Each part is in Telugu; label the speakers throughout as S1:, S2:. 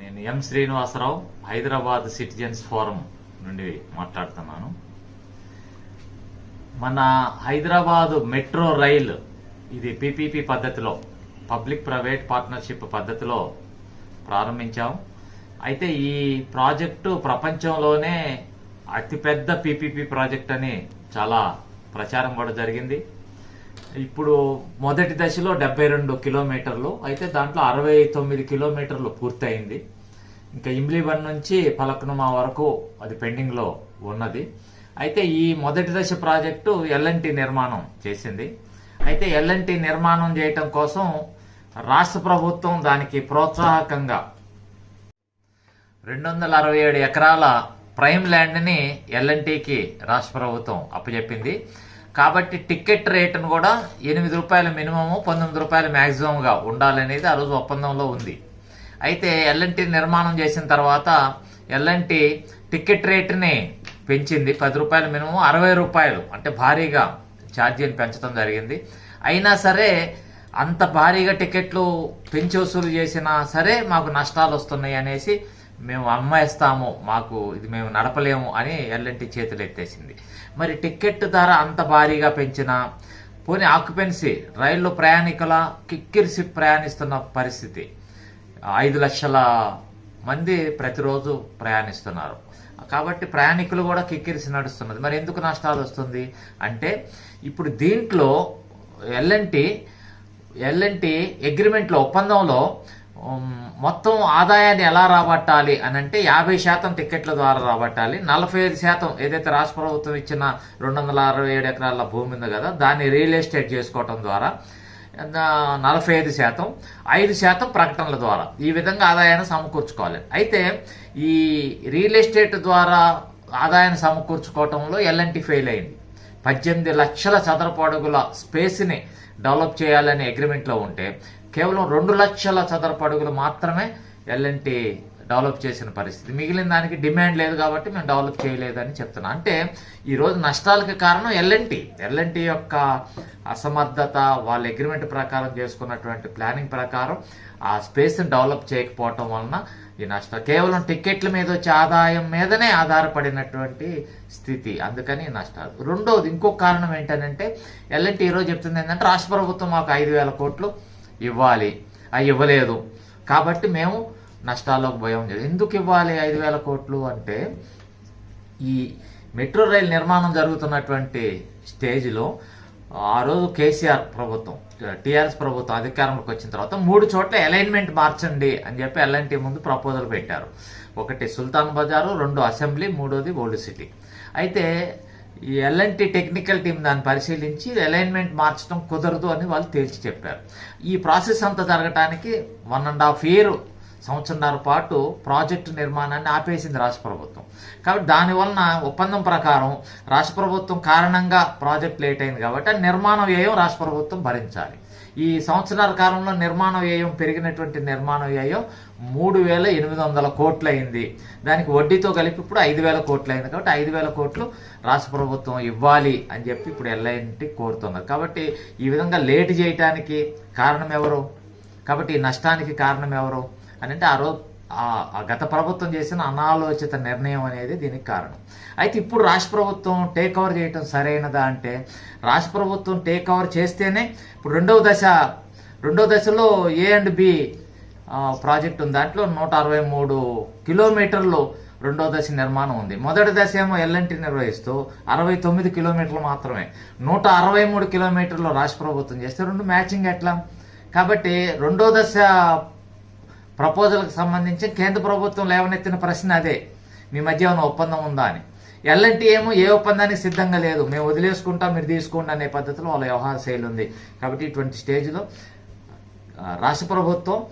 S1: నేను M Srinivasarao Hyderabad citizens forum నుండి మాట్లాడుతున్నాను. మన హైదరాబాద్ మెట్రో రైల్ ఇది పీపీపీ పద్ధతిలో పబ్లిక్ ప్రైవేట్ పార్ట్నర్షిప్ పద్ధతిలో ప్రారంభించాం. అయితే ఈ ప్రాజెక్టు ప్రపంచంలోనే అతిపెద్ద పీపీపీ ప్రాజెక్ట్ అని చాలా ప్రచారం కూడా జరిగింది. ఇప్పుడు మొదటి దశలో డెబ్బై రెండు కిలోమీటర్లు అయితే దాంట్లో అరవై తొమ్మిది కిలోమీటర్లు పూర్తయింది. ఇంకా ఇమ్లీబన్ నుంచి పలక్నుమా వరకు అది పెండింగ్లో ఉన్నది. అయితే ఈ మొదటి దశ ప్రాజెక్టు ఎల్ఎన్టీ నిర్మాణం చేసింది. అయితే ఎల్ఎన్టీ నిర్మాణం చేయటం కోసం రాష్ట్ర ప్రభుత్వం దానికి ప్రోత్సాహకంగా రెండు వందల అరవై ఏడు ఎకరాల ప్రైమ్ ల్యాండ్ని ఎల్ఎన్టీకి రాష్ట్ర ప్రభుత్వం అప్పచెప్పింది. కాబట్టి టికెట్ రేటును కూడా ఎనిమిది రూపాయల మినిమము పంతొమ్మిది రూపాయలు మ్యాక్సిమంగా ఉండాలనేది ఆ రోజు ఒప్పందంలో ఉంది. అయితే ఎల్ఎన్టీ నిర్మాణం చేసిన తర్వాత ఎల్ఎన్టీ టికెట్ రేటుని పెంచింది. పది రూపాయల మినిమం అరవై రూపాయలు అంటే భారీగా ఛార్జీని పెంచడం జరిగింది. అయినా సరే అంత భారీగా టికెట్లు పెంచి వసూలు చేసినా సరే మాకు నష్టాలు వస్తున్నాయి అనేసి మేము అమ్మేస్తాము మాకు ఇది మేము నడపలేము అని ఎల్ఎన్టీ చేతులు ఎత్తేసింది. మరి టికెట్ ధర అంత భారీగా పెంచినా పోనీ ఆక్యుపెన్సీ రైల్లో ప్రయాణికుల కిక్కిరిసి ప్రయాణిస్తున్న పరిస్థితి. ఐదు లక్షల మంది ప్రతిరోజు ప్రయాణిస్తున్నారు. కాబట్టి ప్రయాణికులు కూడా కిక్కిరిసి నడుస్తున్నది. మరి ఎందుకు నష్టాలు వస్తుంది? అంటే ఇప్పుడు దీంట్లో ఎల్ఎన్టీ ఎల్ఎన్టీ అగ్రిమెంట్లో ఒప్పందంలో మొత్తం ఆదాయాన్ని ఎలా రాబట్టాలి అని అంటే యాభై శాతం టికెట్ల ద్వారా రాబట్టాలి. నలభై ఐదు శాతం ఏదైతే రాష్ట్ర ప్రభుత్వం ఇచ్చిన రెండు వందల అరవై ఏడు ఎకరాల భూమి ఉంది కదా దాన్ని రియల్ ఎస్టేట్ చేసుకోవటం ద్వారా నలభై ఐదు శాతం ఐదు శాతం ప్రకటనల ద్వారా ఈ విధంగా ఆదాయాన్ని సమకూర్చుకోవాలి. అయితే ఈ రియల్ ఎస్టేట్ ద్వారా ఆదాయాన్ని సమకూర్చుకోవటంలో ఎల్ఎన్టీ ఫెయిల్ అయింది. పద్దెనిమిది లక్షల చదరపు అడుగుల స్పేస్ని డెవలప్ చేయాలనే అగ్రిమెంట్లో ఉంటే కేవలం రెండు లక్షల చదరపు అడుగులు మాత్రమే ఎల్ఎన్టీ డెవలప్ చేసిన పరిస్థితి. మిగిలిన దానికి డిమాండ్ లేదు కాబట్టి మేము డెవలప్ చేయలేదని చెప్తున్నాం. అంటే ఈరోజు నష్టాలకి కారణం ఎల్ఎన్టీ ఎల్ఎన్టీ యొక్క అసమర్థత వాళ్ళ అగ్రిమెంట్ ప్రకారం చేసుకున్నటువంటి ప్లానింగ్ ప్రకారం ఆ స్పేస్ని డెవలప్ చేయకపోవటం వలన ఈ నష్టం కేవలం టికెట్ల మీద వచ్చే ఆదాయం మీదనే ఆధారపడినటువంటి స్థితి. అందుకని నష్టాలు. రెండోది ఇంకో కారణం ఏంటంటే ఎల్ఎన్టీ ఈరోజు చెప్తుంది ఏంటంటే రాష్ట్ర ప్రభుత్వం మాకు ఐదు వేల కోట్లు ఇవ్వాలి. అవి ఇవ్వలేదు. కాబట్టి మేము నష్టాల్లోకి భయం లేదు ఎందుకు ఇవ్వాలి ఐదు వేల కోట్లు అంటే ఈ మెట్రో రైల్ నిర్మాణం జరుగుతున్నటువంటి స్టేజ్లో ఆ రోజు కేసీఆర్ ప్రభుత్వం టీఆర్ఎస్ ప్రభుత్వం అధికారంలోకి వచ్చిన తర్వాత మూడు చోట్ల అలైన్మెంట్ మార్చండి అని చెప్పి ఎల్ఎన్టీ ముందు ప్రపోజల్ పెట్టారు. ఒకటి సుల్తాన్ బజారు రెండు అసెంబ్లీ మూడోది ఓల్డ్ సిటీ. అయితే ఈ ఎల్ఎన్టీ టెక్నికల్ టీం దాన్ని పరిశీలించి అలైన్మెంట్ మార్చడం కుదరదు అని వాళ్ళు తేల్చి చెప్పారు. ఈ ప్రాసెస్ అంతా జరగటానికి వన్ అండ్ హాఫ్ ఇయర్ సంవత్సరంన్నర పాటు ప్రాజెక్టు నిర్మాణాన్ని ఆపేసింది రాష్ట్ర ప్రభుత్వం. కాబట్టి దానివలన ఒప్పందం ప్రకారం రాష్ట్ర ప్రభుత్వం కారణంగా ప్రాజెక్ట్ లేట్ అయింది కాబట్టి నిర్మాణ వ్యయం రాష్ట్ర ప్రభుత్వం భరించాలి. ఈ సంవత్సరాల కాలంలో నిర్మాణ వ్యయం పెరిగినటువంటి నిర్మాణ వ్యయం మూడు వేల ఎనిమిది వందల కోట్లు అయింది. దానికి వడ్డీతో కలిపి ఇప్పుడు ఐదు వేల కోట్లు అయింది కాబట్టి ఐదు వేల కోట్లు రాష్ట్ర ప్రభుత్వం ఇవ్వాలి అని చెప్పి ఇప్పుడు ఎల్ఐటి కోరుతున్నారు కాబట్టి ఈ విధంగా లేట్ చేయటానికి కారణం ఎవరు? కాబట్టి ఈ నష్టానికి కారణం ఎవరు? అని అంటే ఆ రోజు గత ప్రభుత్వం చేసిన అనాలోచిత నిర్ణయం అనేది దీనికి కారణం. అయితే ఇప్పుడు రాష్ట్ర ప్రభుత్వం టేక్ ఓవర్ చేయటం సరైనదా అంటే రాష్ట్ర ప్రభుత్వం టేక్ ఓవర్ చేస్తేనే ఇప్పుడు రెండవ దశ రెండవ దశలో ఏ అండ్ బి ప్రాజెక్ట్ ఉంది. దాంట్లో నూట అరవై మూడు కిలోమీటర్లు రెండో దశ నిర్మాణం ఉంది. మొదటి దశ ఏమో ఎల్ఎన్టీ నిర్వహిస్తూ అరవై తొమ్మిది కిలోమీటర్లు మాత్రమే. నూట అరవై మూడు కిలోమీటర్లు రాష్ట్ర ప్రభుత్వం చేస్తే రెండు మ్యాచింగ్ ఎట్లా? కాబట్టి రెండో దశ ప్రపోజల్కి సంబంధించి కేంద్ర ప్రభుత్వం లేవనెత్తిన ప్రశ్న అదే. మీ మధ్య ఏమైనా ఒప్పందం ఉందా అని. ఎల్ఎన్టీ ఏమో ఏ ఒప్పందానికి సిద్ధంగా లేదు. మేము వదిలేసుకుంటాం మీరు తీసుకోండి అనే పద్ధతిలో వాళ్ళ వ్యవహార శైలి ఉంది. కాబట్టి ఇటువంటి స్టేజ్లో రాష్ట్ర ప్రభుత్వం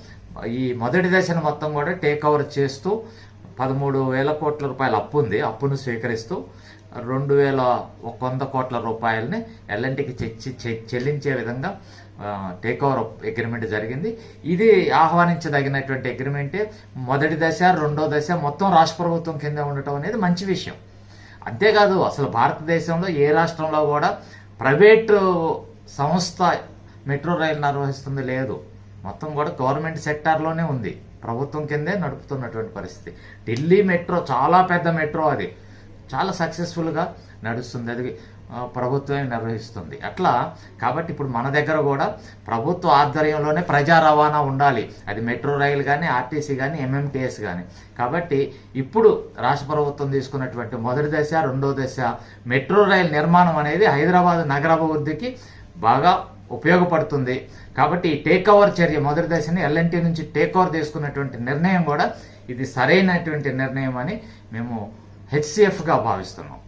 S1: ఈ మొదటి దశను మొత్తం కూడా టేక్ ఓవర్ చేస్తూ పదమూడు వేల కోట్ల రూపాయల అప్పు ఉంది. అప్పును స్వీకరిస్తూ రెండు వేల ఒక వంద కోట్ల రూపాయలని ఎల్ఎన్టీకి చె- చెల్లించే విధంగా టేక్ ఓవర్ అగ్రిమెంట్ జరిగింది. ఇది ఆహ్వానించదగినటువంటి అగ్రిమెంటే మొదటి దశ రెండో దశ మొత్తం రాష్ట్ర ప్రభుత్వం కింద ఉండటం అనేది మంచి విషయం. అంతేకాదు అసలు భారతదేశంలో ఏ రాష్ట్రంలో కూడా ప్రైవేటు సంస్థ మెట్రో రైలు నిర్వహిస్తుంది లేదు. మొత్తం కూడా గవర్నమెంట్ సెక్టార్లోనే ఉంది. ప్రభుత్వం కిందే నడుపుతున్నటువంటి పరిస్థితి. ఢిల్లీ మెట్రో చాలా పెద్ద మెట్రో అది. చాలా సక్సెస్ఫుల్గా నడుస్తుంది. అది ప్రభుత్వమే నిర్వహిస్తుంది. అట్లా కాబట్టి ఇప్పుడు మన దగ్గర కూడా ప్రభుత్వ ఆధ్వర్యంలోనే ప్రజా రవాణా ఉండాలి. అది మెట్రో రైలు కానీ ఆర్టీసీ కానీ ఎంఎంటీఎస్ కానీ కాబట్టి ఇప్పుడు రాష్ట్ర ప్రభుత్వం తీసుకున్నటువంటి మొదటి దశ రెండో దశ మెట్రో రైలు నిర్మాణం అనేది హైదరాబాద్ నగరాభివృద్ధికి బాగా ఉపయోగపడుతుంది. కాబట్టి ఈ టేక్ ఓవర్ చర్య మొదటి దశని ఎల్ఎన్టీ నుంచి టేక్ ఓవర్ తీసుకున్నటువంటి నిర్ణయం కూడా ఇది సరైనటువంటి నిర్ణయం అని మేము హెచ్సిఎఫ్గా భావిస్తున్నాం.